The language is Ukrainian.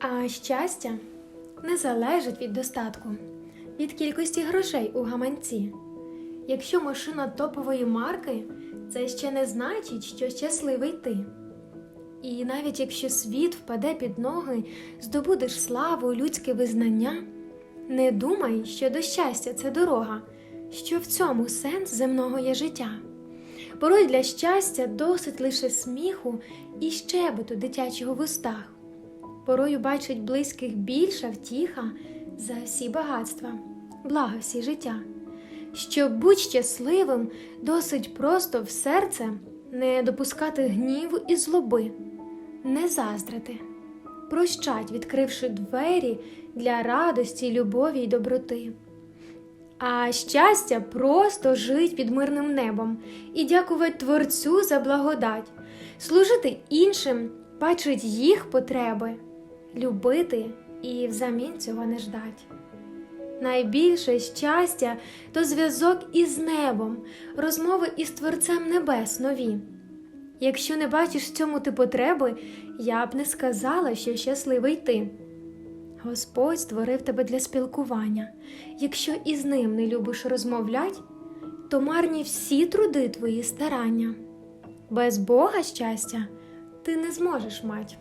А щастя не залежить від достатку, від кількості грошей у гаманці. Якщо машина топової марки, це ще не значить, що щасливий ти. І навіть якщо світ впаде під ноги, здобудеш славу, людське визнання, не думай, що до щастя це дорога, що в цьому сенс земного є життя. Порой для щастя досить лише сміху і щебету дитячого в устах. Порою бачить близьких більша втіха за всі багатства, блага всі життя. Щоб будь щасливим, досить просто в серце не допускати гніву і злоби, не заздрити, прощать, відкривши двері для радості, любові й доброти. А щастя просто жить під мирним небом і дякувати Творцю за благодать, служити іншим, бачить їх потреби, любити і взамін цього не ждать. Найбільше щастя то зв'язок із небом, розмови із Творцем Небес нові. Якщо не бачиш в цьому ти потреби, я б не сказала, що щасливий ти. Господь створив тебе для спілкування. Якщо із ним не любиш розмовлять, то марні всі труди твої старання. Без Бога щастя ти не зможеш мать.